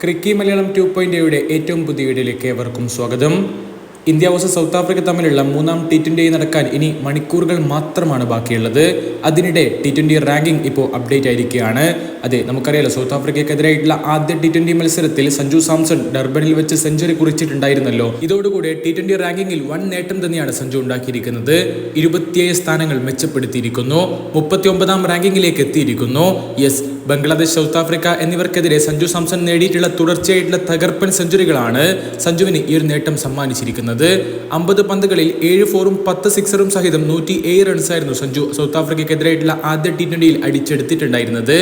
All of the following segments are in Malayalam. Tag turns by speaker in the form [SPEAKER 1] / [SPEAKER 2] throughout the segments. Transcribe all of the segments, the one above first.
[SPEAKER 1] ക്രിക്കി മലയാളം ടു പോയിന്റ് ഏറ്റവും പുതിയ വീഡിയോയിലേക്ക് ഏവർക്കും സ്വാഗതം. ഇന്ത്യ വേഴ്സസ് സൗത്ത് ആഫ്രിക്ക തമ്മിലുള്ള മൂന്നാം ടി ട്വന്റി നടക്കാൻ ഇനി മണിക്കൂറുകൾ മാത്രമാണ് ബാക്കിയുള്ളത്. അതിനിടെ ടി ട്വന്റി റാങ്കിംഗ് ഇപ്പോൾ അപ്ഡേറ്റ് ആയിരിക്കുകയാണ്. അതെ നമുക്കറിയാലോ സൗത്ത് ആഫ്രിക്കയ്ക്കെതിരായിട്ടുള്ള ആദ്യ ടി ട്വന്റി മത്സരത്തിൽ സഞ്ജു സാംസൺ ഡർബനിൽ വെച്ച് സെഞ്ചുറി കുറിച്ചിട്ടുണ്ടായിരുന്നല്ലോ. ഇതോടുകൂടി ടി ട്വന്റി റാങ്കിങ്ങിൽ വൺ നേട്ടം തന്നെയാണ് സഞ്ജു ഉണ്ടാക്കിയിരിക്കുന്നത്. ഇരുപത്തിയേഴ് സ്ഥാനങ്ങൾ മെച്ചപ്പെടുത്തിയിരിക്കുന്നു. മുപ്പത്തി ഒമ്പതാം റാങ്കിങ്ങിലേക്ക് എത്തിയിരിക്കുന്നു. യെസ് ബംഗ്ലാദേശ് സൗത്ത് ആഫ്രിക്ക എന്നിവർക്കെതിരെ സഞ്ജു സാംസൺ നേടിയിട്ടുള്ള തുടർച്ചയായിട്ടുള്ള തകർപ്പൻ സെഞ്ചുറികളാണ് സഞ്ജുവിന് ഈ ഒരു നേട്ടം സമ്മാനിച്ചിരിക്കുന്നത്. അമ്പത് പന്തുകളിൽ ഏഴ് ഫോറും പത്ത് സിക്സറും സഹിതം നൂറ്റി ഏഴ് റൺസായിരുന്നു സഞ്ജു സൗത്ത് ആഫ്രിക്കയ്ക്കെതിരായിട്ടുള്ള ആദ്യ ടി ട്വന്റിയിൽ അടിച്ചെടുത്തിട്ടുണ്ടായിരുന്നത്.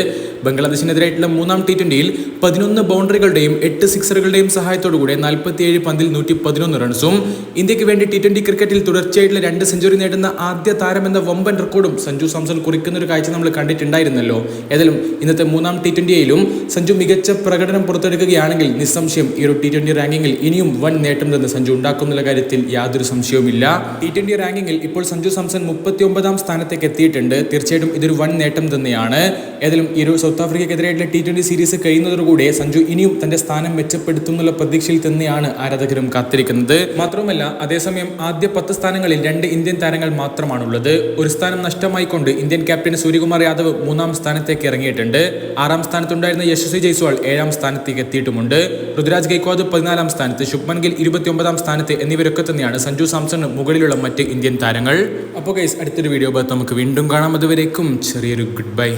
[SPEAKER 1] ബംഗ്ലാദേശിനെതിരായിട്ടുള്ള മൂന്നാം ടി ട്വന്റിയിൽ പതിനൊന്ന് ബൗണ്ടറികളുടെയും എട്ട് സിക്സറുകളുടെയും സഹായത്തോടുകൂടെ നാൽപ്പത്തിയേഴ് പന്തിൽ നൂറ്റി പതിനൊന്ന് റൺസും ഇന്ത്യയ്ക്ക് വേണ്ടി ടി ട്വന്റി ക്രിക്കറ്റിൽ തുടർച്ചയായിട്ടുള്ള രണ്ട് സെഞ്ചുറി നേടുന്ന ആദ്യ താരമെന്ന വമ്പൻ റെക്കോർഡും സഞ്ജു സാംസൺ കുറിക്കുന്ന ഒരു കാഴ്ച നമ്മൾ കണ്ടിട്ടുണ്ടായിരുന്നല്ലോ. ഏതായാലും ഇന്നത്തെ മൂന്നാം ടി ട്വന്റിയിലും സഞ്ജു മികച്ച പ്രകടനം പുറത്തെടുക്കുകയാണെങ്കിൽ നിസ്സംശയം ഈ ഒരു ടി ട്വന്റി റാങ്കിങ്ങിൽ ഇനിയും വൻ നേട്ടം തന്നെ സഞ്ജു ഉണ്ടാക്കുന്നുള്ള കാര്യത്തിൽ യാതൊരു സംശയവുമില്ല. ടി ട്വന്റി റാങ്കിങ്ങിൽ ഇപ്പോൾ സഞ്ജു സാംസൺ മുപ്പത്തി ഒമ്പതാം സ്ഥാനത്തേക്ക് എത്തിയിട്ടുണ്ട്. തീർച്ചയായിട്ടും ഇതൊരു വൻ നേട്ടം തന്നെയാണ്. ഏതായാലും ഈ ഒരു സൗത്ത് ആഫ്രിക്കയ്ക്കെതിരായിട്ടുള്ള ടി ട്വന്റി സീരീസ് കഴിയുന്നതോടുകൂടി സഞ്ജു ഇനിയും തന്റെ സ്ഥാനം മെച്ചപ്പെടുത്തുന്നുള്ള പ്രതീക്ഷയിൽ തന്നെയാണ് ആരാധകരും കാത്തിരിക്കുന്നത്. മാത്രമല്ല അതേസമയം ആദ്യ പത്ത് സ്ഥാനങ്ങളിൽ രണ്ട് ഇന്ത്യൻ താരങ്ങൾ മാത്രമാണുള്ളത്. ഒരു സ്ഥാനം നഷ്ടമായിക്കൊണ്ട് ഇന്ത്യൻ ക്യാപ്റ്റൻ സൂര്യകുമാർ യാദവ് മൂന്നാം സ്ഥാനത്തേക്ക് ഇറങ്ങിയിട്ടുണ്ട്. ആറാം സ്ഥാനത്തുണ്ടായിരുന്ന യശസ്വി ജയ്സ്വാൾ ഏഴാം സ്ഥാനത്തേക്ക് എത്തിയിട്ടുമുണ്ട് ഋതുരാജ് ഗൈക്വാദ് പതിനാലാം സ്ഥാനത്ത് ശുഭ്മൻ ഗിൽ ഇരുപത്തിയൊമ്പതാം സ്ഥാനത്ത് എന്നിവരൊക്കെ തന്നെയാണ്. സഞ്ജു സാംസണ് മുകളിലുള്ള മറ്റ് ഇന്ത്യൻ താരങ്ങൾ. അപ്പോൾ ഗൈസ് അടുത്തൊരു വീഡിയോ നമുക്ക് വീണ്ടും കാണാം. അതുവരേക്കും ചെറിയൊരു ഗുഡ് ബൈ